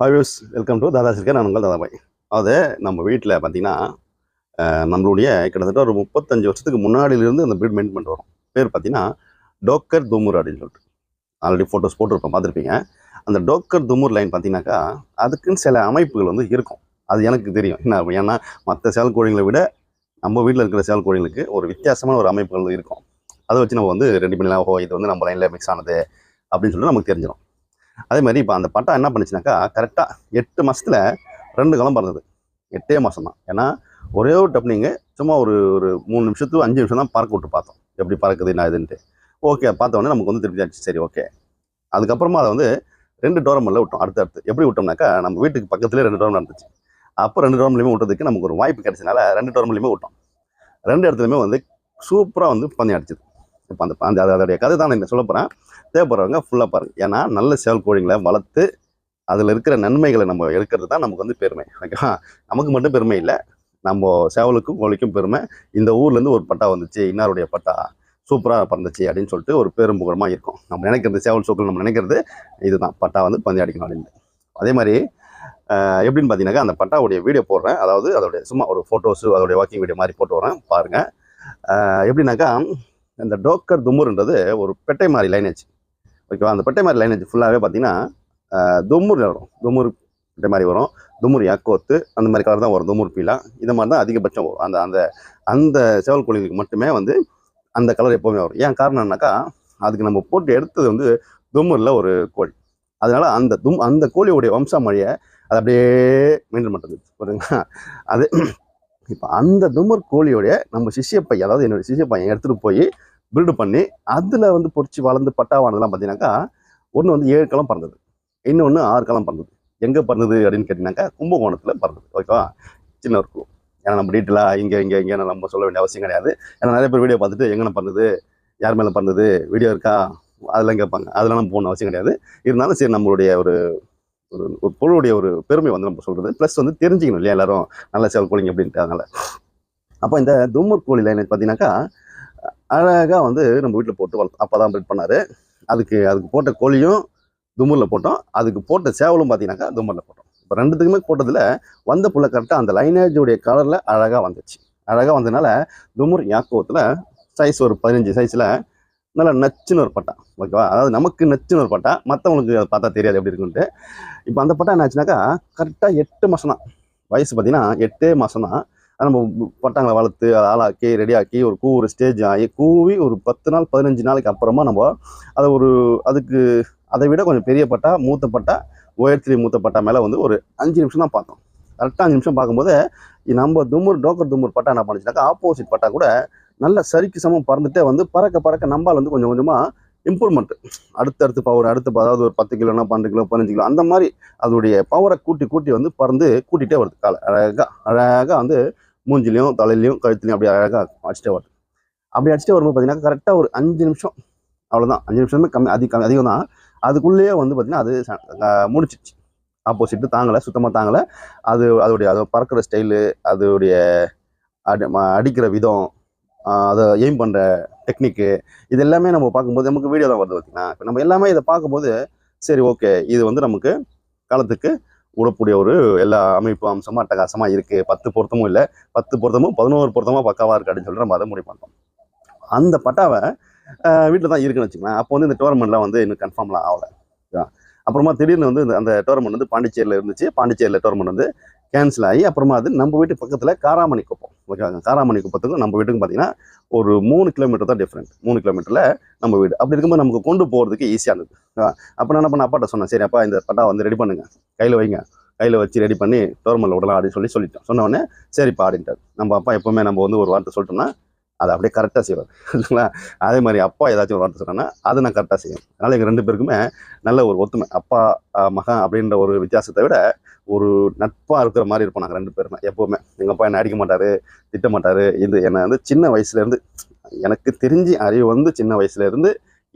ஹாய்ஸ் welcome to தாதா சிற்கர் நான் உங்கள் தாதாபாய். அதாவது நம்ம வீட்டில் பார்த்தீங்கன்னா நம்மளுடைய கிட்டத்தட்ட ஒரு முப்பத்தஞ்சு வருஷத்துக்கு முன்னாடியிலேருந்து அந்த பீட் மெயின்டைன் பண்ணிட்டு பேர் பார்த்தீங்கன்னா டோக்கர் துமுர் அப்படின்னு சொல்லிட்டு. ஆல்ரெடி ஃபோட்டோஸ் போட்டிருப்போம் பார்த்துருப்பீங்க அந்த டோக்கர் துமுர் லைன் பார்த்தீங்கன்னாக்கா அதுக்குன்னு சில அமைப்புகள் வந்து இருக்கும். அது எனக்கு தெரியும். என்ன ஏன்னா மற்ற சேவல் கோழிகளை விட நம்ம வீட்டில் இருக்கிற சேவல் கோழிகளுக்கு ஒரு வித்தியாசமான ஒரு அமைப்புகள் இருக்கும். அதை வச்சு நம்ம வந்து ரெடி பண்ணலாம் ஓ இது வந்து நம்ம லைனில் மிக்ஸ் ஆனது அப்படின்னு சொல்லிட்டு நமக்கு தெரிஞ்சிடும் அதே மாதிரி இப்போ அந்த பட்டா என்ன பண்ணுச்சுனாக்கா கரெக்டாக எட்டு மாதத்தில் ரெண்டு காலம் பறந்தது. எட்டே மாதம் தான் ஏன்னா ஒரே ஒரு டப்னிங்கு சும்மா ஒரு ஒரு மூணு நிமிஷத்துக்கு அஞ்சு நிமிஷம் தான் பறக்க விட்டு பார்த்தோம். எப்படி பறக்குது என்ன இதுன்ட்டு ஓகே பார்த்த நமக்கு வந்து திருப்தி ஆச்சு சரி ஓகே. அதுக்கப்புறமா அதை வந்து ரெண்டு டோரமெண்ட்டில் விட்டோம் அடுத்து அடுத்து. எப்படி விட்டோம்னாக்கா நம்ம வீட்டுக்கு பக்கத்துலேயே ரெண்டு டோரம் நடந்துச்சு. அப்போ ரெண்டு டோரம்லையுமே விட்டதுக்கு நமக்கு ஒரு வாய்ப்பு கிடைச்சனால ரெண்டு டோரம்லையுமே விட்டோம். ரெண்டு இடத்துலையுமே வந்து சூப்பராக வந்து பண்ணி அடிச்சது. இப்போ அந்த அந்த அதோடைய கதை தான் நான் சொல்ல போகிறேன் தேவைப்படுறவங்க ஃபுல்லாக பாருங்கள் ஏன்னா நல்ல சேவல் கோழிங்களை வளர்த்து அதில் இருக்கிற நன்மைகளை நம்ம எடுக்கிறது தான் நமக்கு வந்து பெருமை. ஓகேவா? நமக்கு மட்டும் பெருமை இல்லை. நம்ம சேவலுக்கும் கோழிக்கும் பெருமை. இந்த ஊர்லேருந்து ஒரு பட்டா வந்துச்சு. இன்னாருடைய பட்டா? சூப்பராக பறந்துச்சு அப்படின்னு சொல்லிட்டு ஒரு பெரும் புகழமாக இருக்கும். நம்ம நினைக்கிறது சேவல் சோக்கள் நம்ம நினைக்கிறது இதுதான். பட்டா வந்து பந்தி அடிக்கணும் அப்படின்னு. அதே மாதிரி எப்படின்னு பார்த்தீங்கன்னாக்கா அந்த பட்டாவுடைய வீடியோ போடுறேன். அதாவது அதோடைய சும்மா ஒரு ஃபோட்டோஸு அதோடைய வாக்கிங் வீடியோ மாதிரி போட்டு வரேன். பாருங்கள் எப்படின்னாக்கா இந்த டோக்கர் தும்முர்ன்றது ஒரு பெட்டை மாதிரி லைனேஜ் ஓகேவா அந்த பெட்டை மாதிரி லைனேஜ் ஃபுல்லாகவே பார்த்தீங்கன்னா தும்முர் வரும். தும்முர் பெட்டை மாதிரி வரும். தும்முர் யாக்கோத்து அந்த மாதிரி கலர் தான் வரும். தும்முர் பீலா. இந்த மாதிரி தான் அதிகபட்சம் வரும். அந்த அந்த அந்த சேவல் கோழிகளுக்கு மட்டுமே வந்து அந்த கலர் எப்போவுமே வரும். ஏன் காரணம் என்னன்னாக்கா அதுக்கு நம்ம போட்டு எடுத்தது வந்து தும்முரில் ஒரு கோழி. அதனால் அந்த தும் அந்த கோழியோடைய வம்சம் அது அப்படியே மெயின்டைன் பண்ணுறது புரியுதுங்களா? அது இப்போ அந்த தும்மர் கோழியோடைய நம்ம சிஷ்ய பையன் அதாவது என்னோட சிஷ்ய பையன் எடுத்துகிட்டு போய் பில்டு பண்ணி அதில் வந்து பொறிச்சு வளர்ந்து பட்டாவானதெல்லாம் பார்த்தீங்கன்னாக்கா ஒன்று வந்து ஏழு களம் பறந்தது. இன்னொன்று ஆறு களம் பறந்தது. எங்கே பறந்தது அப்படின்னு கேட்டிங்கனாக்கா கும்பகோணத்தில் பறந்தது. ஓகேவா? சின்ன ஒரு ஏன்னா நம்ம டீட்டெயிலாக இங்கே இங்கே இங்கே நம்ம சொல்ல வேண்டிய அவசியம் கிடையாது. ஏன்னா நிறைய பேர் வீடியோ பார்த்துட்டு எங்கே பறந்தது? யார் மேலே பறந்தது? வீடியோ இருக்கா? அதெல்லாம் கேட்பாங்க. அதெல்லாம் நம்ம போகணும் அவசியம் கிடையாது. இருந்தாலும் சரி நம்மளுடைய ஒரு ஒரு ஒரு பொருளுடைய ஒரு பெருமை வந்து நம்ம சொல்கிறது ப்ளஸ் வந்து தெரிஞ்சுக்கணும் இல்லையா எல்லாரும்? நல்ல சேவல் கோழிங்க அப்படின்ட்டு அதனால். அப்போ இந்த தும்மூர் கோழியில் லைன் பார்த்தீங்கன்னாக்கா அழகாக வந்து நம்ம வீட்டில் போட்டு வளர்த்தோம் அப்போ தான் ப்ரீட் பண்ணார். அதுக்கு அதுக்கு போட்ட கோழியும் தும்மூரில் போட்டோம். அதுக்கு போட்ட சேவலும் பார்த்தீங்கன்னாக்கா தும்மூரில் போட்டோம். இப்போ ரெண்டுத்துக்குமே போட்டதில் வந்த புள்ள கரெக்டாக அந்த லைனேஜுடைய கலரில் அழகாக வந்துச்சு. அழகாக வந்ததுனால தும்மூர் யாக்கோத்தில் சைஸ் ஒரு பதினஞ்சு சைஸில் நல்லா நச்சுன்னு ஒரு பட்டா. ஓகேவா? அதாவது நமக்கு நச்சுன்னு ஒரு பட்டா. மற்றவங்களுக்கு அதை பார்த்தா தெரியாது எப்படி இருக்குன்ட்டு. இப்போ அந்த பட்டா என்ன ஆச்சுனாக்கா கரெக்டாக எட்டு மாதம் தான் வயசு பார்த்தீங்கன்னா எட்டே மாதம் தான் நம்ம பட்டாங்களை வளர்த்து அதை ஆளாக்கி ரெடியாக்கி ஒரு கூ ஒரு ஸ்டேஜ் ஆகி கூவி ஒரு பத்து நாள் பதினஞ்சு நாளைக்கு அப்புறமா நம்ம அதை ஒரு அதுக்கு அதை விட கொஞ்சம் பெரிய பட்டா மூத்த பட்டா உயர்த்தி மூத்த பட்டா மேலே வந்து ஒரு அஞ்சு நிமிஷம் தான் பார்த்தோம். கரெக்டாக அஞ்சு நிமிஷம் பார்க்கும்போது நம்ம தும்முர் டோக்கர் தும்முர் பட்டா என்ன பண்ணுச்சுனாக்கா ஆப்போசிட் பட்டா கூட நல்ல சரிக்கு சமம் பறந்துட்டே வந்து பறக்க பறக்க நம்பால் வந்து கொஞ்சம் கொஞ்சமாக இம்ப்ரூவ்மெண்ட் அடுத்தடுத்து பவர் அடுத்து அதாவது ஒரு பத்து கிலோனா பன்னெண்டு கிலோ பதினஞ்சு கிலோ அந்த மாதிரி அதோடைய பவரை கூட்டி கூட்டி வந்து பறந்து கூட்டிகிட்டே வருது. காலை அழகாக அழகாக வந்து மூஞ்சிலையும் தலையிலையும் கழுத்துலையும் அப்படி அழகாக அடிச்சுட்டே வருது அப்படி அடிச்சுட்டே வரும்போது பார்த்தீங்கன்னா கரெக்டாக ஒரு அஞ்சு நிமிஷம் அவ்வளோதான் அஞ்சு நிமிஷமே கம்மி அதிக கம்மி அதிகம் தான் அதுக்குள்ளேயே வந்து பார்த்தீங்கன்னா அது ச- முடிச்சிச்சு ஆப்போசிட்டு தாங்கலை சுத்தமாக தாங்கலை. அது அதோடைய அது பறக்கிற ஸ்டைலு அதோடைய அடி ம- அடிக்கிற விதம் அதை எய்ம் பண்ணுற டெக்னிக்கு இது எல்லாமே நம்ம பார்க்கும்போது நமக்கு வீடியோ தான் வருது பார்த்தீங்கன்னா இப்போ நம்ம எல்லாமே இதை பார்க்கும்போது சரி ஓகே இது வந்து நமக்கு காலத்துக்கு கூடக்கூடிய ஒரு எல்லா அமைப்பு அம்சமும் அட்டகாசமாக இருக்குது பத்து பொருத்தமும் இல்லை. பத்து பொருத்தமும் பதினோரு பொருத்தமாக பக்காவாக இருக்குது அப்படின்னு சொல்லிட்டு நம்ம அதை முடிவு பண்ணோம் அந்த பட்டாவை வீட்டில் தான் இருக்குன்னு வச்சுக்கலாம் அப்போ வந்து இந்த டோர்னமெண்ட்லாம் வந்து இன்னும் கன்ஃபார்ம்லாம் ஆகலை. அப்புறமா திடீர்னு வந்து அந்த டோர்னமெண்ட் வந்து பாண்டிச்சேரியில் இருந்துச்சு. பாண்டிச்சேரியில் டோர்னமெண்ட் வந்து கேன்சல் ஆகி அப்புறமா அது நம்ம வீட்டு பக்கத்தில் காராமணி குப்பம். ஓகேவாங்க காராமணி குப்பத்துக்கும் நம்ம வீட்டுக்கும் பார்த்தீங்கன்னா ஒரு மூணு கிலோமீட்டர் தான் டிஃப்ரெண்ட் மூணு கிலோமீட்டரில் நம்ம வீடு. அப்படி இருக்கும்போது நமக்கு கொண்டு போகிறதுக்கு ஈஸியாக இருந்தது. அப்போ நான் என்ன பண்ண அப்பாட்ட சொன்னேன் சரி அப்பா இந்த பட்டா வந்து ரெடி பண்ணுங்க. கையில் வைங்க. கையில் வச்சு ரெடி பண்ணி டோர்மலில் விடலாம் அப்படின்னு சொல்லி சொல்லிட்டோம் சொன்ன உடனே சரிப்பா அப்படின்ட்டார். நம்ம அப்பா எப்போவுமே நம்ம வந்து ஒரு வார்த்தை சொல்லிட்டோம்னா அதை அப்படியே கரெக்டாக செய்வார். இல்லைங்களா? அதே மாதிரி அப்பா ஏதாச்சும் ஒரு வார்த்தை சொன்னேன்னா அதை நான் கரெக்டாக செய்வேன். அதனால் எங்கள் ரெண்டு பேருக்குமே நல்ல ஒரு ஒத்துமை. அப்பா மகன் அப்படின்ற ஒரு வித்தியாசத்தை விட ஒரு நட்பாக இருக்கிற மாதிரி இருப்போம் நாங்கள் ரெண்டு பேருமே எப்போவுமே. எங்கள் அப்பா என்னை அடிக்க மாட்டார் திட்ட மாட்டார். இது என்னை வந்து சின்ன வயசுலேருந்து எனக்கு தெரிஞ்சு அறிவு வந்து சின்ன வயசுலேருந்து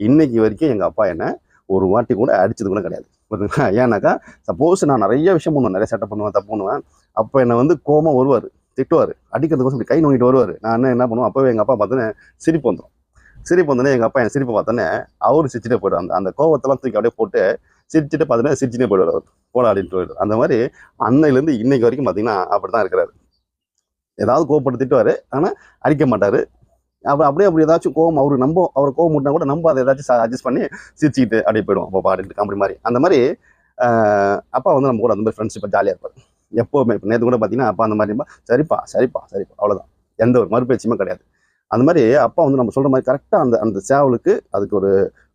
இன்னைக்கு வரைக்கும் எங்கள் அப்பா என்னை ஒரு வாட்டி கூட அடித்தது கூட கிடையாது. புரியுதுங்களா ஏன்னாக்கா சப்போஸ் நான் நிறைய விஷயம் பண்ணுவேன். நிறைய சட்டை பண்ணுவேன் தப்பு பண்ணுவேன். அப்போ என்னை வந்து கோபம் வருவார். திட்டுவார். அடிக்கிறதுக்கோசம் இப்படி கை நோங்கிட்டு வருவார். நான் என்ன பண்ணுவேன் அப்போவே எங்கள் அப்பா பார்த்தோன்னே சிரிப்பு வந்துடும் சிரிப்பு வந்தோடனே எங்கள் அப்பா என் சிரிப்பை பார்த்தோன்னே அவரு சிரிச்சுட்டே போயிடுவார். அந்த அந்த கோவத்தெல்லாம் தூக்கி அப்படியே போட்டு சிரிச்சுட்டு பார்த்தோன்னே சிரிச்சுட்டே போயிடுவார் அவர். போடா அப்படின்ட்டு போயிடும் அந்த மாதிரி அன்னையிலேருந்து இன்னைக்கு வரைக்கும் பார்த்தீங்கன்னா அப்படி தான் இருக்கிறாரு. ஏதாவது கோவப்பட்டு திட்டுவார். ஆனால் அடிக்க மாட்டார். அப்புறம் அப்படியே அப்படி ஏதாச்சும் கோவம் அவருக்கு நம்ப அவர் கோவம் முட்டினா கூட நம்ம அதை ஏதாச்சும் அட்ஜஸ்ட் பண்ணி சிரிச்சுக்கிட்டு அப்படியே போயிடுவோம். அப்போ பாடிட்டு காமெடி மாதிரி. அந்த மாதிரி அப்பா வந்து நம்ம கூட அந்த மாதிரி ஃப்ரெண்ட்ஷிப்பாக ஜாலியாக இருப்பார். எப்போவுமே இப்போ நேற்று கூட பார்த்தீங்கன்னா அப்பா அந்த மாதிரி சரிப்பா சரிப்பா சரிப்பா அவ்வளோதான் எந்த ஒரு மறுபயிற்சியுமே கிடையாது. அந்த மாதிரி அப்பா வந்து நம்ம சொல்கிற மாதிரி கரெக்டாக அந்த அந்த சேவலுக்கு அதுக்கு ஒரு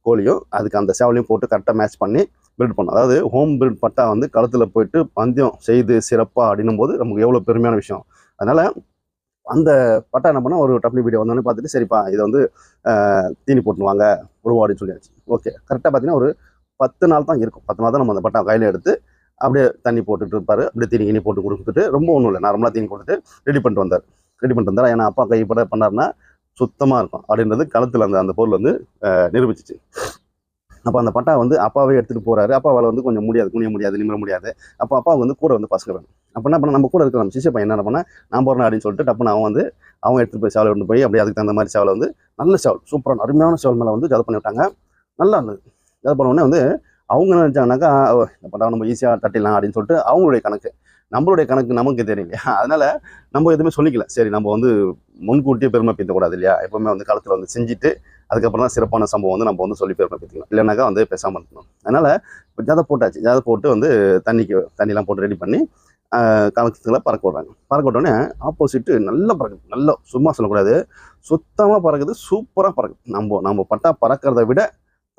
கோழியும் அதுக்கு அந்த சேவலையும் போட்டு கரெக்டாக மேட்ச் பண்ணி பில்ட் பண்ணும் அதாவது ஹோம் பில்ட் பட்டா வந்து களத்தில் போயிட்டு பந்தயம் செய்து சிறப்பாக அப்படின்னும் போது நமக்கு எவ்வளோ பெருமையான விஷயம். அதனால் அந்த பட்டா என்ன பண்ணால் ஒரு டப்ளி வீடியோ வந்தோடனே பார்த்துட்டு சரிப்பா இதை வந்து தீனி போட்டுவாங்க உருவாடின்னு அப்படின்னு சொல்லியாச்சு. ஓகே கரெக்டாக பார்த்தீங்கன்னா ஒரு பத்து நாள் தான் இருக்கும். பத்து நாள் தான் நம்ம அந்த பட்டா கையில் எடுத்து அப்படியே தண்ணி போட்டுட்டு இருப்பார். அப்படியே தீனி கிணி போட்டு கொடுத்துட்டு ரொம்ப ஒன்றும் இல்லை. நார்மலாக தீனி கொடுத்துட்டு ரெடி பண்ணிட்டு வந்தார். ரெடி பண்ணிட்டு வந்தார்? ஏன்னா அப்பா கைப்பட பண்ணாருன்னா சுத்தமாக இருக்கும். அப்படின்றது களத்தில் அந்த அந்த பொருள் வந்து நிரூபிச்சிச்சு. அப்போ அந்த பட்டா வந்து அப்பாவே எடுத்துகிட்டு போகிறாரு அப்பாவால் வந்து கொஞ்சம் முடியாது குனிய முடியாது நிமிர முடியாது. அப்போ அப்பாவுக்கு வந்து கூட வந்து பசங்க வேணும். அப்போ என்ன பண்ண நம்ம கூட இருக்கிற நம்ம சிசிய பையன் என்ன பண்ணா நான் போகிறேன் அப்படின்னு சொல்லிட்டு டப்புன்னு அவன் வந்து அவங்க எடுத்துகிட்டு போய் சேவலை கொண்டு போய் அப்படியே அதுக்கு தகுந்த மாதிரி சேவலை வந்து நல்ல சேவல் சூப்பரான அருமையான சேவல் மேலே வந்து ஜத பண்ணி விட்டாங்க. நல்லா இருந்தது. ஜத பண்ண உடனே வந்து அவங்க என்ன நினச்சாங்கனாக்கா "ஓ, இந்த பட்டா நம்ம ஈஸியாக தட்டிடலாம் அப்படின்னு சொல்லிட்டு அவங்களுடைய கணக்கு நம்மளுடைய கணக்கு நமக்கு தெரியும் இல்லையா நம்ம எதுவுமே சொல்லிக்கல. சரி நம்ம வந்து முன்கூட்டியே பெருமை பீத்தக்கூடாது இல்லையா? எப்பவுமே வந்து காலத்தில் வந்து செஞ்சுட்டு அதுக்கப்புறம் தான் சிறப்பான சம்பவம் வந்து நம்ம வந்து சொல்லி பெருமை பீத்திக்கலாம் இல்லைனாக்கா வந்து பேசாமல் இருக்கணும். அதனால் இப்போ போட்டாச்சு. ஜாதை போட்டு வந்து தண்ணிக்கு தண்ணிலாம் போட்டு ரெடி பண்ணி கணக்குல பறக்க விடுறாங்க. பறக்க விட்டோடனே ஆப்போசிட்டு நல்லா பறக்குது நல்லா சும்மா சொல்லக்கூடாது. சுத்தமாக பறக்குது சூப்பராக பறக்குது. நம்ம நம்ம பட்டா பறக்கிறத விட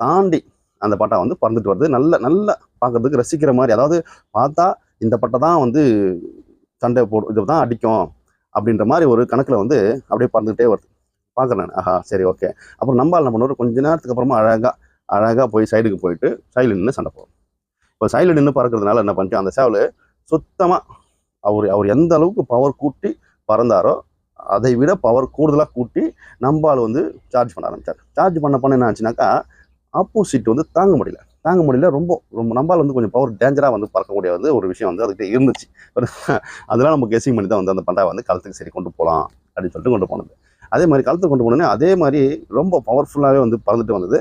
தாண்டி அந்த பட்டா வந்து பறந்துட்டு வருது நல்ல நல்ல பார்க்கறதுக்கு ரசிக்கிற மாதிரி. அதாவது பார்த்தா இந்த பட்டை தான் வந்து சண்டை போடும். இது தான் அடிக்கும் அப்படின்ற மாதிரி ஒரு கணக்கில் வந்து அப்படியே பறந்துகிட்டே வருது. பார்க்குறேன் ஆஹா சரி ஓகே. அப்புறம் நம்ம என்ன பண்ணுவோம் கொஞ்ச நேரத்துக்கு அப்புறமா அழகாக அழகாக போய் சைடுக்கு போயிட்டு சைடில் நின்று சண்டை போகும் இப்போ சைடில் நின்று பறக்கிறதுனால என்ன பண்ணிட்டு அந்த சேவல் சுத்தமாக அவர் அவர் எந்த அளவுக்கு பவர் கூட்டி பறந்தாரோ அதை விட பவர் கூடுதலாக கூட்டி நம்பால் வந்து சார்ஜ் பண்ண ஆரம்பித்தார் சார்ஜ் பண்ண பண்ண என்ன ஆச்சுனாக்கா ஆப்போசிட் வந்து தாங்க முடியல. தாங்க முடியல ரொம்ப ரொம்ப நம்பால் வந்து கொஞ்சம் பவர் டேஞ்சராக வந்து பறக்கக்கூடிய வந்து ஒரு விஷயம் வந்து அதுக்கிட்ட இருந்துச்சு. அதெல்லாம் நம்ம கெஸிங் பண்ணி தான் வந்து அந்த பண்டா வந்து களத்துக்கு சரி கொண்டு போகலாம் அப்படின்னு சொல்லிட்டு கொண்டு போனது. அதே மாதிரி களத்துக்கு கொண்டு போனோடனே அதே மாதிரி ரொம்ப பவர்ஃபுல்லாகவே வந்து பறந்துட்டு வந்தது.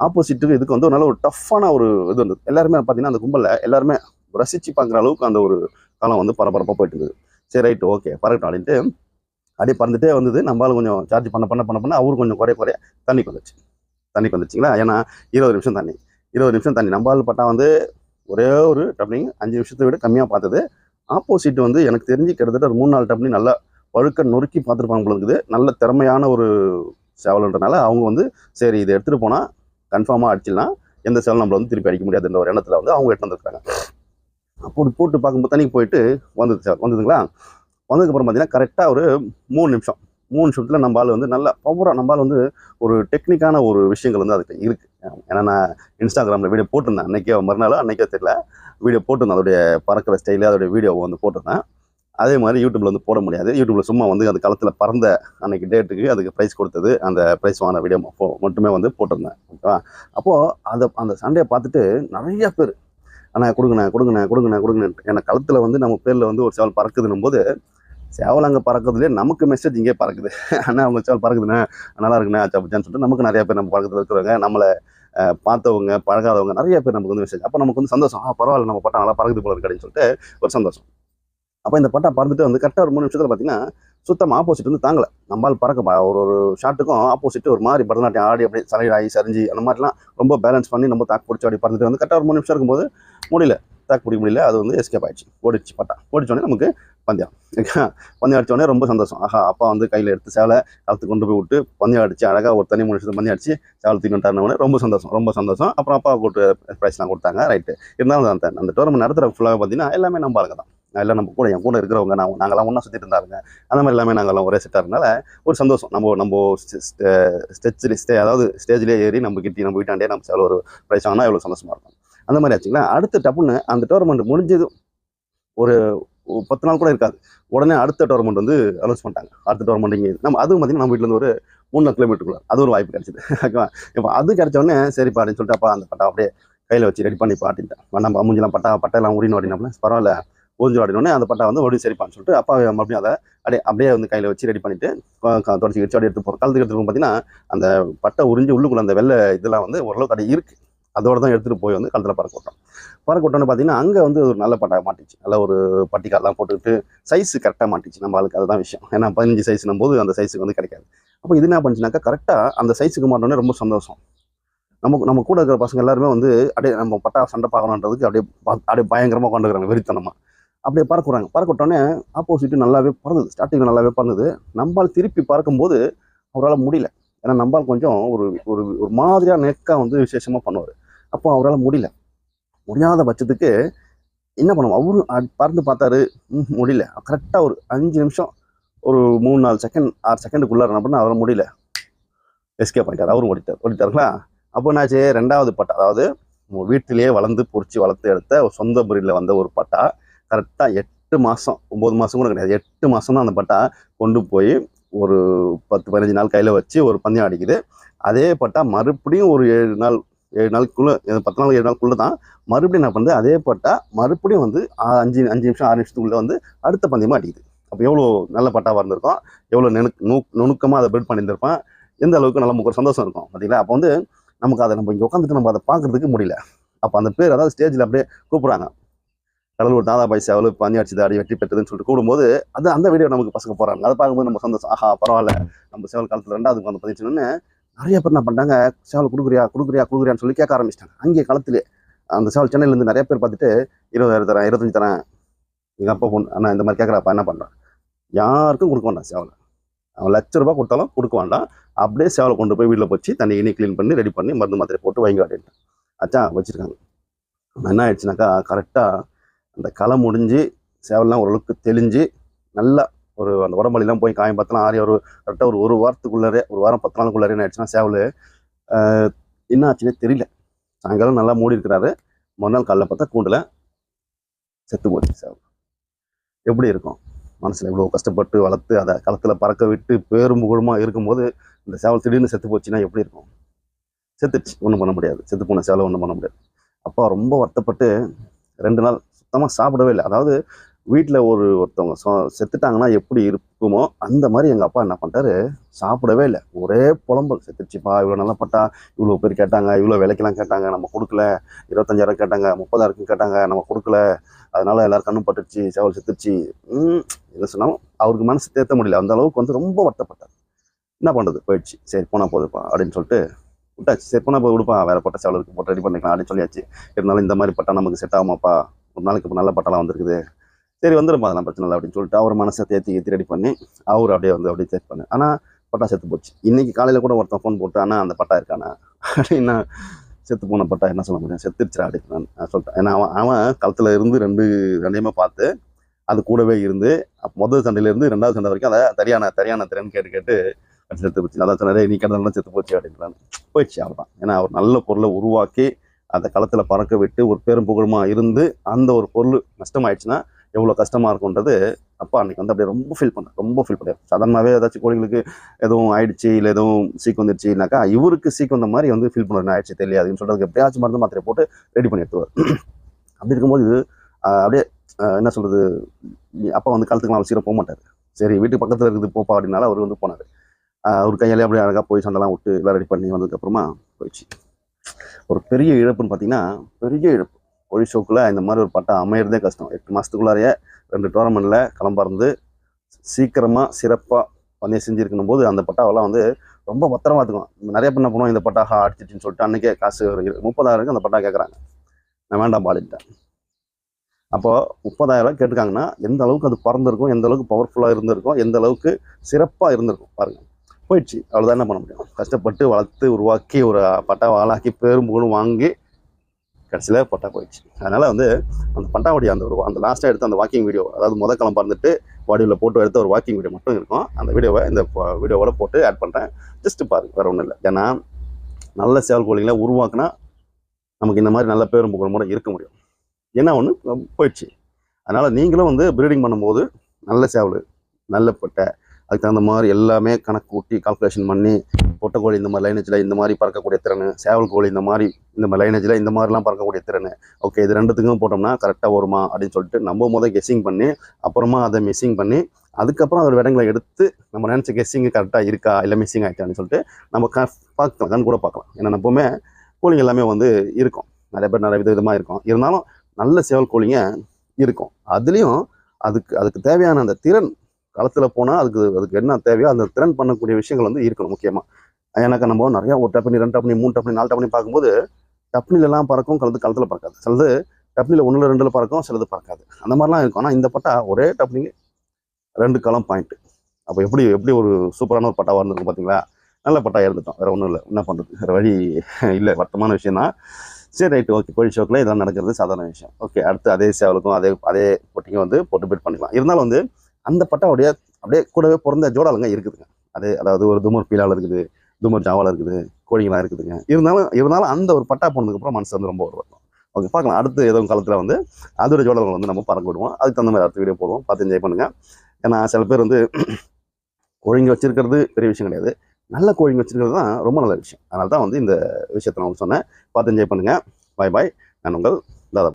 ஆப்போசிட்டுக்கு இதுக்கு வந்து ஒரு நல்ல ஒரு டஃப்பான ஒரு இது வந்து எல்லாருமே பார்த்தீங்கன்னா அந்த கும்பலில் எல்லாருமே ரசித்து பார்க்குற அளவுக்கு அந்த ஒரு காலம் வந்து பரபரப்பாக போயிட்டு இருந்தது. சரி ரைட்டு ஓகே பறக்கட்டும் அப்படின்ட்டு அப்படியே பறந்துட்டே வந்தது. நம்மளால் கொஞ்சம் சார்ஜ் பண்ண பண்ண பண்ண பண்ண அவரு கொஞ்சம் குறைய குறைய தண்ணிக்கு வந்துச்சு. தண்ணிக்கு வந்துச்சுங்களா ஏன்னா இருபது நிமிஷம் தண்ணி. இருபது நிமிஷம் தண்ணி. நம்பால் பட்டா வந்து ஒரே ஒரு டப்ளிங் அஞ்சு நிமிஷத்தை விட கம்மியாக பார்த்தது. ஆப்போசிட் வந்து எனக்கு தெரிஞ்சு கிட்டத்தட்ட ஒரு மூணு நாலு டப்ளிங் நல்லா பழுக்க நொறுக்கி பார்த்துருப்பாங்க இருக்குது. நல்ல திறமையான ஒரு சேவல்ன்றனால அவங்க வந்து சரி இதை எடுத்துகிட்டு போனால் கன்ஃபார்மாக அடிச்சிடலாம். எந்த சேவல் நம்மள வந்து திருப்பி அடிக்க முடியாதுன்ற ஒரு எண்ணத்தில் வந்து அவங்க எடுத்து வந்துருக்காங்க அப்போ போட்டு பார்க்கும்போது தண்ணிக்கு போயிட்டு வந்தது சேவல். வந்ததுங்களா? வந்ததுக்கப்புறம் பார்த்தீங்கன்னா கரெக்டாக ஒரு மூணு நிமிஷம். மூணு நிமிஷத்தில் நம்ம ஆள் வந்து நல்ல பவராக நம்ம வந்து ஒரு டெக்னிக்கான ஒரு விஷயங்கள் வந்து அதுக்கு இருக்குது ஏன்னா நான் இன்ஸ்டாகிராமில் வீடியோ போட்டிருந்தேன். அன்றைக்கே மறுநாள் அன்றைக்கே தெரியல. வீடியோ போட்டிருந்தேன். அதோடைய பறக்கிற ஸ்டைலு அதோடைய வீடியோ வந்து போட்டிருந்தேன். அதே மாதிரி யூடியூப்பில் வந்து போட முடியாது. யூடியூப்பில் சும்மா வந்து அந்த காலத்தில் பறந்த அன்றைக்கி டேட்டுக்கு அதுக்கு ப்ரைஸ் கொடுத்தது. அந்த ப்ரைஸ் வாங்கின வீடியோ மட்டுமே வந்து போட்டிருந்தேன். ஓகேவா? அப்போது அதை அந்த சண்டையை பார்த்துட்டு நிறையா பேர் அண்ணா கொடுங்கண்ணே கொடுங்கண்ணே கொடுங்கண்ணே கொடுங்கண்ணே ஏன்னா களத்தில் வந்து நம்ம பேரில் வந்து ஒரு சேவல் பறக்குதுன்னும் போது சேவல் அங்கே பறக்குதுலேயே நமக்கு மெசேஜ் இங்கே பறக்குது. அண்ணா அவங்க சேவல் பறக்குதுண்ணே. நல்லா இருக்குண்ணே அச்சாப்பிச்சான்னு சொல்லிட்டு நமக்கு நிறையா பேர் நம்ம பழக்கத்தில் இருக்கிறவங்க நம்மளை பார்த்தவங்க பழகாதவங்க நிறைய பேர் நமக்கு வந்து மெசேஜ் அப்போ நமக்கு வந்து சந்தோஷம். ஆ பரவாயில்ல நம்ம பட்டம் நல்லா பறக்குது போல இருக்கு அப்படின்னு சொல்லிட்டு ஒரு சந்தோஷம். அப்போ இந்த பட்டா பறந்துட்டு வந்து கரெக்டாக ஒரு மூணு நிமிஷத்தில் பார்த்தீங்கன்னா சுத்தமாக ஆப்போசிட் வந்து தாங்கலை. நம்மால் பறக்க ஒரு ஒரு ஷாட்டுக்கும் ஆப்போசிட் ஒரு மாதிரி பரதநாட்டியம் ஆடி அப்படியே சலைடாகி சரிஞ்சு அந்த மாதிரிலாம் ரொம்ப பேலன்ஸ் பண்ணி நம்ம தாக்கு பிடிச்சி அப்படி பறந்துட்டு வந்து கரெக்டாக ஒரு மூணு நிமிஷம் இருக்கும்போது முடியல. தாக்கு பிடிக்க முடியல. அது வந்து எஸ்கேப் ஆயிடுச்சு. ஓடிச்சு பட்டா. ஓடிச்சோடனே நமக்கு பந்தயம் பந்தயம் அடித்தோடனே ரொம்ப சந்தோஷம். ஆஹா அப்பா வந்து கையில் எடுத்து சேலை களத்துக்கு கொண்டு போய் விட்டு பந்தயம் அடித்து அழகாக ஒரு தனி மனுஷன் பந்தயம் அடித்து சேவல் தூக்கிட்டாருன்னு ரொம்ப சந்தோஷம் ரொம்ப சந்தோஷம். அப்புறம் அப்பா கூட்டு ப்ரைஸ்லாம் கொடுத்தாங்க. ரைட்டு இருந்தாலும் அந்த அந்த டோர்னமெண்ட் நடத்துகிற ஃபுல்லாக பார்த்தீங்கன்னா எல்லாமே நம்ம ஆளுங்க தான். எல்லாம் நம்ம கூட என் கூட இருக்கிறவங்க நான் நாங்களாம் ஒன்றா சுற்றிட்டு இருந்தாருங்க அந்த மாதிரி எல்லாமே நாங்கள்லாம் ஒரே செட்டாக இருந்தால ஒரு சந்தோஷம். நம்ம நம்ம ஸ்டெச்சில் ஸ்டே அதாவது ஸ்டேஜ்லேயே ஏறி நம்ம கிட்டி நம்ம வீட்டாண்டே நம்ம சேவல் ஒரு ப்ரைஸ் வாங்கினா எவ்வளோ சந்தோஷமாக இருக்கும். அந்த மாதிரி ஆச்சுங்களா? அடுத்த டப்புன்னு அந்த டோர்னமெண்ட் முடிஞ்சது ஒரு பத்து நாள் கூட இருக்காது. உடனே அடுத்த டோர்னமெண்ட் வந்து அனௌன்ஸ் பண்ணிட்டாங்க. அடுத்த டோர்னமெண்ட் இங்கே நம்ம அதுவும் பார்த்தீங்கன்னா நம்ம வீட்டிலேருந்து ஒரு மூணு கிலோமீட்டருக்குள்ள அது ஒரு வாய்ப்பு கிடைச்சிது. ஓகேவா? இப்போ அது கிடச்சோடனே சரிப்பா அப்படின்னு சொல்லிட்டு அப்பா அந்த பட்டா அப்படியே கையில் வச்சு ரெடி பண்ணி பாட்டிட்டேன். வேண்டாம் மூஞ்சிலாம் பட்டா பட்டையெல்லாம் உரின்னு ஓடினோம்னா பரவாயில்ல. ஊஞ்சு ஆடினோடனே அந்த பட்டா வந்து மறுபடியும் சரிப்பான்னு சொல்லிட்டு அப்பா மறுபடியும் அதை அப்படியே அப்படியே வந்து கையில் வச்சு ரெடி பண்ணிவிட்டு தொடச்சி வச்சு அப்படியே எடுத்து போகிறோம் கலந்துக்கு எடுத்துட்டு பார்த்தீங்கன்னா அந்த பட்டை உறிஞ்சு உள்ளுக்குள்ளே அந்த வெள்ளை இதெல்லாம் வந்து ஓரளவுக்கு அப்படியே இருக்கு. அதோட தான் எடுத்துகிட்டு போய் வந்து கழுத்தில் பறக்க விட்டோம். பறக்க விட்டோன்னு பார்த்தீங்கன்னா அங்கே வந்து ஒரு நல்ல பட்டா மாட்டிச்சு. நல்ல ஒரு பட்டிக்காலாம் போட்டுக்கிட்டு சைஸ் கரெக்டாக மாட்டிச்சு. நம்ம ஆளுக்கு அதுதான் விஷயம். ஏன்னா பதினஞ்சு சைஸ்னும் போது அந்த சைஸுக்கு வந்து கிடைக்காது. அப்போ இது என்ன பண்ணுச்சுனாக்கா கரெக்டாக அந்த சைஸுக்கு மாட்டோன்னே ரொம்ப சந்தோஷம். நமக்கு நம்ம கூட இருக்கிற பசங்க எல்லாருமே வந்து அப்படியே நம்ம பட்டா சண்டை பார்க்கணுன்றதுக்கு அப்படியே அப்படியே பயங்கரமாக கொண்டுக்கிறாங்க வெறித்தனமாக அப்படியே பறக்குறாங்க. பறக்க விட்டோன்னே ஆப்போசிட்டு நல்லாவே பறந்தது. ஸ்டார்டிங் நல்லாவே பறந்தது. நம்மால் திருப்பி பறக்கும்போது அவரால் முடியல. ஏன்னா நம்பால் கொஞ்சம் ஒரு ஒரு ஒரு மாதிரியாக நெக்காக வந்து விசேஷமாக பண்ணுவார். அப்போ அவரால் முடியல. முடியாத பட்சத்துக்கு என்ன பண்ணுவோம்? அவரு பறந்து பார்த்தாரு. ம், முடியல. கரெக்டாக ஒரு அஞ்சு நிமிஷம் ஒரு மூணு நாலு செகண்ட் ஆறு செகண்டுக்குள்ளார என்ன பண்ண அவரால் முடியல. எஸ்கேப் பண்ணிட்டார். அவரும் ஓடிட்டார். ஓடிட்டாருங்களா? அப்போ என்னாச்சு? ரெண்டாவது பட்டா அதாவது வீட்டிலேயே வளர்ந்து பொறிச்சு வளர்த்து எடுத்த ஒரு சொந்த முறையில் வந்த ஒரு பட்டா கரெக்டாக எட்டு மாதம் ஒம்பது மாதம் கூட கிடையாது. எட்டு மாதம் தான் அந்த பட்டா கொண்டு போய் ஒரு பத்து பதினஞ்சு நாள் கையில் வச்சு ஒரு பந்தயம் அடிக்குது. அதே பட்டா மறுபடியும் ஒரு ஏழு நாள் ஏழு நாளுக்குள்ளே பத்து நாள் ஏழு நாளுக்குள்ளே தான் மறுபடியும் என்ன பண்ணுது? அதே பட்டா மறுபடியும் வந்து ஆ- அஞ்சு அஞ்சு நிமிஷம் ஆறு நிமிஷத்துக்குள்ளே வந்து அடுத்த பந்தயமாக அடிக்குது. அப்போ எவ்வளோ நல்ல பட்டாவாக இருந்திருக்கும்? எவ்வளோ நெனு நு நுணுக்கமாக அதை பில்ட் பண்ணியிருந்திருப்பான்? எந்த அளவுக்கு நமக்கு ஒரு சந்தோஷம் இருக்கும் பார்த்தீங்களா அப்போ வந்து நமக்கு அதை நம்ம இங்கே உட்காந்துட்டு நம்ம அதை பார்க்கறதுக்கு முடியல. அப்போ அந்த பேர் அதாவது ஸ்டேஜில் அப்படியே கூப்பிட்றாங்க. கடலூர் தாதா பாய் சேவல் பந்தி அடிச்சு அடி வெற்றி பெற்றதுன்னு சொல்லிட்டு கூடும்போது அது அந்த வீடியோ நமக்கு பசங்க போகிறாங்க அதை பார்க்கும்போது நம்ம சந்தோஷம் ஆஹா பரவாயில்ல. நம்ம சேவல் காலத்தில் ரெண்டாவது வந்து பதிச்சுன்னு நிறைய பேர் என்ன பண்ணுறாங்க சேவல் கொடுக்குறியா கொடுக்குறியா கொடுக்குறியான்னு சொல்லி கேட்க ஆரம்பிச்சிட்டாங்க. அங்கே களத்திலே அந்த சேவல் சென்னையிலேருந்து நிறைய பேர் பார்த்துட்டு இருபதாயிரம் தரேன் இருபத்தஞ்சி தரேன். எங்கள் அப்பா பொண்ணு அண்ணா இந்த மாதிரி கேட்குறாப்பா என்ன பண்ணுறான் யாருக்கும் கொடுக்க வேண்டாம் சேவலை. அவன் லட்ச ரூபாய் கொடுத்தாலும் கொடுக்க வேண்டாம். அப்படியே சேவலை கொண்டு போய் வீட்டில் வச்சு தண்ணி இனி க்ளீன் பண்ணி ரெடி பண்ணி மருந்து மாத்திரை போட்டு வாங்கி அப்படின்ட்டு அச்சா வச்சுருக்காங்க. என்ன ஆயிடுச்சுனாக்கா கரெக்டாக அந்த களை முடிஞ்சு சேவல்லாம் ஓரளவுக்கு தெளிஞ்சு நல்லா ஒரு அந்த உடம்புலாம் போய் காயம் பார்த்தலாம் ஆறி ஒரு கரெக்டாக ஒரு ஒரு வாரத்துக்குள்ளாரே ஒரு வாரம் பத்து நாளுக்குள்ளாரே என்ன ஆயிடுச்சுன்னா சேவல் ஆஹ், என்ன ஆச்சுன்னே தெரியல. சாயங்காலம் நல்லா மூடி இருக்கிறாரு. மறுநாள் காலைல பார்த்தா கூண்டில் செத்து போச்சு சேவல். எப்படி இருக்கும்? மனசில் இவ்வளோ கஷ்டப்பட்டு வளர்த்து அதை களத்தில் பறக்க விட்டு பேரும் புகழுமா இருக்கும்போது இந்த சேவல் திடீர்னு செத்து போச்சுன்னா எப்படி இருக்கும்? செத்துச்சு ஒன்றும் பண்ண முடியாது. செத்து போன சேவலை ஒன்றும் பண்ண முடியாது. அப்பா ரொம்ப வருத்தப்பட்டு ரெண்டு நாள் சுத்தமாக சாப்பிடவே இல்லை. அதாவது வீட்டில் ஒரு ஒருத்தவங்க சொ- செத்துட்டாங்கன்னா எப்படி இருக்குமோ அந்த மாதிரி எங்கள் அப்பா என்ன பண்ணிட்டாரு சாப்பிடவே இல்லை. ஒரே புலம்பல். செத்துச்சுப்பா இவ்வளோ நல்லா பட்டா இவ்வளோ பேர் கேட்டாங்க இவ்வளோ விலைக்கெல்லாம் கேட்டாங்க நம்ம கொடுக்கல. இருபத்தஞ்சாயிரம் கேட்டாங்க முப்பதாயிரம் கேட்டாங்க நம்ம கொடுக்கல. அதனால் எல்லாரும் கண்ணு பட்டுருச்சு சேவல் செத்துருச்சு. ம் என்ன சொன்னாலும் அவருக்கு மனசு தேர்த்த முடியல. அந்த அளவுக்கு வந்து ரொம்ப வருத்தப்பட்டார். என்ன பண்ணுறது போயிடுச்சு. சரி போனால் போதுப்பா அப்படின்னு சொல்லிட்டு விட்டாச்சு. சரி போனால் போய் விடுப்பா வேறு பட்ட சேவலுக்கு போட்டு ரெடி பண்ணிக்கலாம் அப்படின்னு சொல்லியாச்சு. இருந்தாலும் இந்த மாதிரி பட்டா நமக்கு செட் ஆகுமாப்பா? ஒரு நாளைக்கு இப்போ நல்ல பட்டெல்லாம் வந்திருக்குது. சரி வந்துருப்பா அதெல்லாம் பிரச்சனை இல்லை அப்படின்னு சொல்லிட்டு அவர் மனசை தேத்தி ஏற்றி ரெடி பண்ணி அவர் அப்படியே வந்து அப்படியே செட் பண்ணு. ஆனால் பட்டா செத்து போச்சு. இன்றைக்கி காலையில் கூட ஒருத்தன் ஃபோன் போட்டு ஆனால் அந்த பட்டா இருக்கானா அப்படின்னா செத்து போன பட்டா என்ன சொல்ல முடியும்? செத்துருச்சா அப்படின்னு நான் சொல்லிட்டேன். ஏன்னா அவன் அவன் களத்தில் இருந்து ரெண்டு ரெண்டையுமே பார்த்து அது கூடவே இருந்து முதல் சண்டையிலேருந்து ரெண்டாவது சண்டை வரைக்கும் அதை தரியான தரியான திறன் கேட்டு கேட்டு அது செத்து போச்சு. அதான் சொன்னாரு நீ கடலாம் செத்து போச்சு அப்படின்றான் போயிடுச்சு அவ்வளோதான் ஏன்னா அவர் நல்ல பொருளை உருவாக்கி அதை களத்தில் பறக்க விட்டு ஒரு பெரும் புகழுமா இருந்து அந்த ஒரு பொருள் நஷ்டமாயிடுச்சுன்னா எவ்வளோ கஷ்டமாக இருக்கும்ன்றது அப்பா அன்றைக்கி வந்து அப்படியே ரொம்ப ஃபீல் பண்ணேன் ரொம்ப ஃபீல் பண்ணேன் சாதாரணமாகவே ஏதாச்சும் கோழிகளுக்கு எதுவும் ஆயிடுச்சு இல்லை எதுவும் சீக்கு வந்துருச்சுனாக்கா இவருக்கு சீக்கு வந்த மாதிரி வந்து ஃபீல் பண்ணுறது ஆயிடுச்சு தெரியாதுன்னு சொல்கிறதுக்கு எப்படியாச்சும் மருந்து மாத்திரை போட்டு ரெடி பண்ணி எடுத்துருவார். அப்படி இருக்கும்போது இது அப்படியே என்ன சொல்கிறது அப்பா வந்து காலத்துக்கு நாலு சீரம் போக மாட்டார். சரி வீட்டுக்கு பக்கத்தில் இருக்குது போப்பா அப்படின்னால அவர் வந்து போனார். அவர் கையாலே அப்படியே அழகாக போய் சண்டைலாம் விட்டு எல்லாம் ரெடி பண்ணி வந்ததுக்கப்புறமா போயிடுச்சு. ஒரு பெரிய இழப்புன்னு பார்த்தீங்கன்னா பெரிய இழப்பு. ஒளி ஷோக்கில் இந்த மாதிரி ஒரு பட்டம் அமையிறதே கஷ்டம். எட்டு மாதத்துக்குள்ளாரையே ரெண்டு டோர்னமெண்ட்டில் கிளம்பறந்து சீக்கிரமாக சிறப்பாக பந்தயம் செஞ்சுருக்கணும் போது அந்த பட்டாவெல்லாம் வந்து ரொம்ப பத்திரமா இருக்கும் நிறைய என்ன பண்ணுவோம் இந்த பட்டா அடிச்சிட்டுன்னு சொல்லிட்டு அன்றைக்கே காசு முப்பதாயிரம் அந்த பட்டா கேட்குறாங்க நான் வேண்டாம் பாடிட்டேன் அப்போது முப்பதாயிரம் கேட்டுக்காங்கன்னா எந்த அளவுக்கு அது பறந்துருக்கும் எந்த அளவுக்கு பவர்ஃபுல்லாக இருந்திருக்கும் எந்த அளவுக்கு சிறப்பாக இருந்திருக்கும் பாருங்கள் போயிடுச்சு. அவ்வளோதான் என்ன பண்ண முடியும். கஷ்டப்பட்டு வளர்த்து உருவாக்கி ஒரு பட்டாவை ஆளாக்கி பேரும் புகழும் வாங்கி கடைசியில் பட்டா போயிடுச்சு. அதனால் வந்து அந்த பட்டாவுடைய அந்த ஒரு அந்த லாஸ்ட்டாக எடுத்த அந்த வாக்கிங் வீடியோ அதாவது முத கிளம்ப இருந்துட்டு வாடியில் போட்டு எடுத்த ஒரு வாக்கிங் வீடியோ மட்டும் இருக்கும். அந்த வீடியோவை இந்த வீடியோவோட போட்டு ஆட் பண்ணுறேன் ஜஸ்ட் பாருங்க வேறு ஒன்றும் இல்லை. ஏன்னா நல்ல சேவல் கோழிகளை உருவாக்குனா நமக்கு இந்த மாதிரி நல்ல பேரும் புகழும் கூட இருக்க முடியும். என்ன ஒன்று போயிடுச்சு. அதனால் நீங்களும் வந்து ப்ரீடிங் பண்ணும்போது நல்ல சேவல் நல்ல பட்டை அதுக்கு தகுந்த மாதிரி எல்லாமே கணக்கு கூட்டி கால்குலேஷன் பண்ணி பொட்டக்கோழி இந்த மாதிரி லைனேஜில் இந்த மாதிரி பறக்கக்கூடிய திறன் சேவல் கோழி இந்த மாதிரி இந்த மாதிரி லைனேஜில் இந்த மாதிரிலாம் பறக்கக்கூடிய திறன். ஓகே இது ரெண்டுத்துக்கும் போட்டோம்னா கரெக்டாக வருமா அப்படின்னு சொல்லிட்டு நம்ம முதல் கெஸ்ஸிங் பண்ணி அப்புறமா அதை மிஸ்ஸிங் பண்ணி அதுக்கப்புறம் அதோட விடங்களை எடுத்து நம்ம நினச்ச கெஸ்ஸிங் கரெக்டாக இருக்கா இல்லை மிஸ்ஸிங் ஆகிட்டான்னு சொல்லிட்டு நம்ம க பார்க்கலாம் கண் கூட பார்க்கலாம். ஏன்னா எப்பவுமே கோழிங்க எல்லாமே வந்து இருக்கும். நிறைய பேர் நிறைய வித விதமாக இருக்கும். இருந்தாலும் நல்ல சேவல் கோழிங்க இருக்கும். அதுலேயும் அதுக்கு அதுக்கு தேவையான அந்த திறன் களத்தில் போனால் அதுக்கு அதுக்கு என்ன தேவையோ அந்த திறன் பண்ணக்கூடிய விஷயங்கள் வந்து இருக்கணும் முக்கியமாக எனக்கு நம்ம நிறையா ஒரு டப்பனி ரெண்டு டப்பனி மூணு டப்பனி நாலு டப்பனி பார்க்கும்போது டப்னிலெலாம் பறக்கும் கலந்து களத்தில் பறக்காது. சிலது டப்னியில் ஒன்றில் ரெண்டில் பறக்கும் சிலது பறக்காது. அந்த மாதிரிலாம் இருக்கும். ஆனால் இந்த பட்டா ஒரே டப்னிங்க ரெண்டு களம் பாயிண்ட்டு அப்போ எப்படி எப்படி ஒரு சூப்பரான ஒரு பட்டாவாக இருந்திருக்கும் பார்த்தீங்களா நல்ல பட்டா இருந்துட்டோம். வேறு ஒன்றும் இல்லை. என்ன பண்ணுறது வேறு வழி இல்லை. வருத்தமான விஷயம் தான் சரி ரைட்டு ஓகே கோழி ஷோக்கில் இதெல்லாம் நடக்கிறது சாதாரண விஷயம். ஓகே அடுத்து அதே சேவலுக்கும் அதே அதே போட்டிங்க வந்து போட்டு பிட் பண்ணிக்கலாம். இருந்தாலும் வந்து அந்த பட்டம் அப்படியே கூடவே பிறந்த ஜோடாலுங்க இருக்குதுங்க. அது அதாவது ஒரு துமர் பீலால் இருக்குது துமர் ஜாவால் இருக்குது கோழிங்களாம் இருக்குதுங்க. இருந்தாலும் இருந்தாலும் அந்த ஒரு பட்டா போனதுக்கப்புறம் மனசு வந்து ரொம்ப ஒரு ஓகே பார்க்கலாம். அடுத்து ஏதோ காலத்தில் வந்து அதோட ஜோடல்கள் வந்து நம்ம பறக்க விடுவோம். அதுக்கு தகுந்த மாதிரி அடுத்த வீடியோ போடுவோம். பார்த்து என்ஜாய் பண்ணுங்கள் ஏன்னா சில பேர் வந்து கோழிங்க வச்சுருக்கிறது பெரிய விஷயம் கிடையாது. நல்ல கோழிங்க வச்சுருக்கிறது தான் ரொம்ப நல்ல விஷயம். அதனால தான் வந்து இந்த விஷயத்தை நான் சொன்னேன். பார்த்து என்ஜாய் பண்ணுங்கள் பாய் பாய் நான் உங்கள்